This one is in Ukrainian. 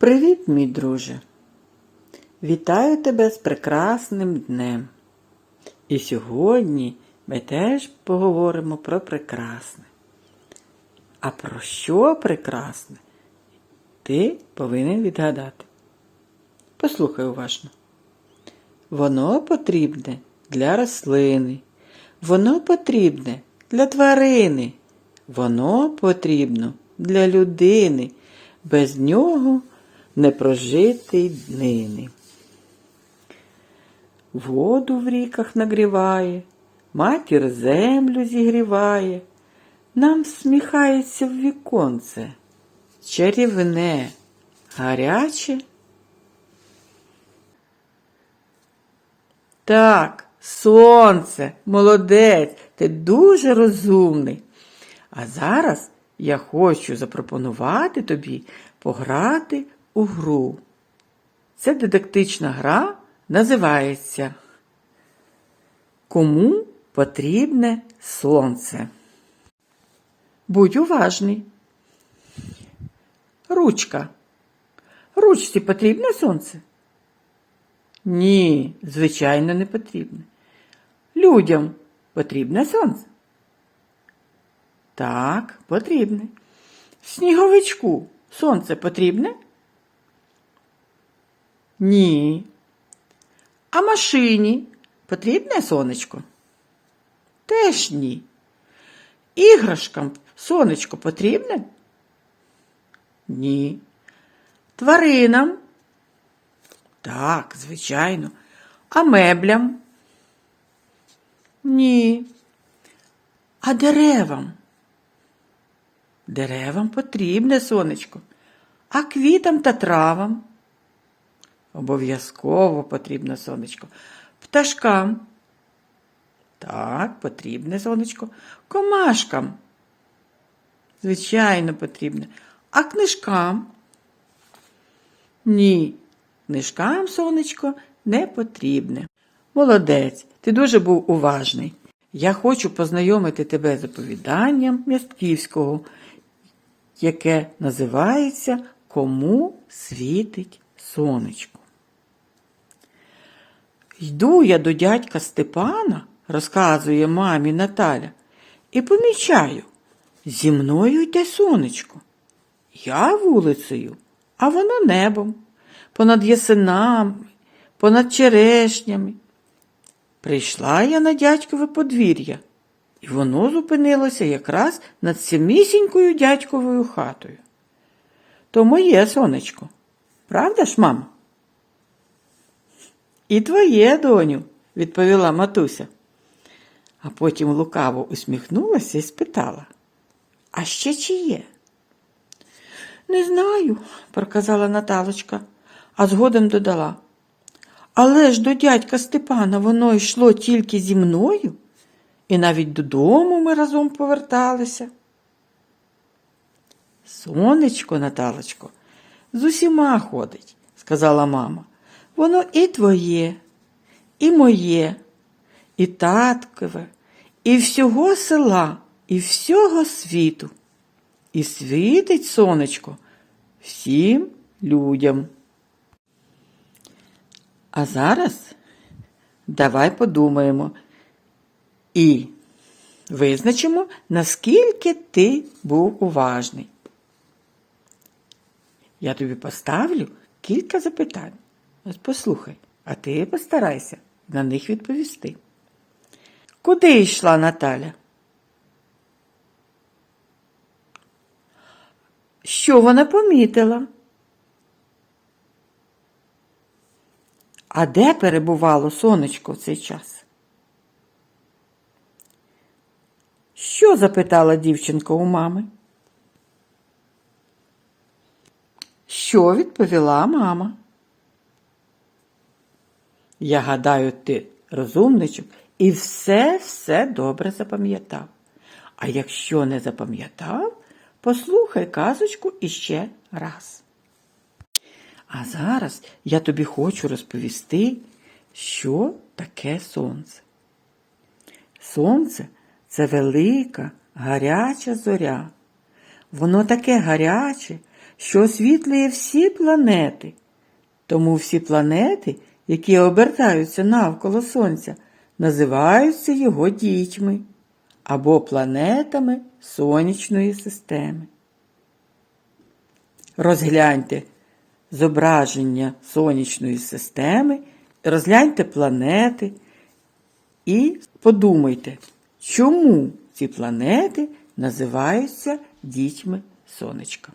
Привіт, мій друже! Вітаю тебе з прекрасним днем. І сьогодні ми теж поговоримо про прекрасне. А про що прекрасне? Ти повинен відгадати. Послухай уважно. Воно потрібне для рослини. Воно потрібне для тварини. Воно потрібно для людини. Без нього не прожити днини. Воду в ріках нагріває, матір землю зігріває, нам всміхається в віконце, чарівне, гаряче. Так, сонце, молодець, ти дуже розумний. А зараз я хочу запропонувати тобі пограти у гру. Ця дидактична гра називається Кому потрібне сонце? Будь уважний. Ручка. Ручці потрібне сонце? Ні, звичайно, не потрібне. Людям потрібне сонце? Так, потрібне. Сніговичку сонце потрібне? Ні. А машині потрібне сонечко? Теж ні. Іграшкам сонечко потрібне? Ні. Тваринам? Так, звичайно. А меблям? Ні. А деревам? Деревам потрібне сонечко, а квітам та травам обов'язково потрібне сонечко. Пташкам. Так, потрібне сонечко. Комашкам. Звичайно, потрібне. А книжкам? Ні, книжкам сонечко не потрібне. Молодець, ти дуже був уважний. Я хочу познайомити тебе з оповіданням Мястківського, яке називається Кому світить сонечко. Йду я до дядька Степана, розказує мамі Наталя, і помічаю, зі мною йде сонечко. Я вулицею, а воно небом, понад ясенами, понад черешнями. Прийшла я на дядькове подвір'я, і воно зупинилося якраз над самісінькою дядьковою хатою. То моє сонечко, правда ж, мама? І твоє, доню, відповіла матуся. А потім лукаво усміхнулася і спитала, а ще чиє? Не знаю, проказала Наталочка, а згодом додала. Але ж до дядька Степана воно йшло тільки зі мною, і навіть додому ми разом поверталися. Сонечко, Наталочко, з усіма ходить, сказала мама. Воно і твоє, і моє, і таткове, і всього села, і всього світу. І світить сонечко всім людям. А зараз давай подумаємо і визначимо, наскільки ти був уважний. Я тобі поставлю кілька запитань. Ось послухай, а ти постарайся на них відповісти. Куди йшла Наталя? Що вона помітила? А де перебувало сонечко в цей час? Що запитала дівчинка у мами? Що відповіла мама? Я гадаю, ти розумничок і все-все добре запам'ятав. А якщо не запам'ятав, послухай казочку іще раз. А зараз я тобі хочу розповісти, що таке сонце. Сонце це велика, гаряча зоря. Воно таке гаряче, що освітлює всі планети. Тому всі планети, які обертаються навколо Сонця, називаються його дітьми або планетами сонячної системи. Розгляньте зображення сонячної системи, розгляньте планети і подумайте, чому ці планети називаються дітьми сонечка.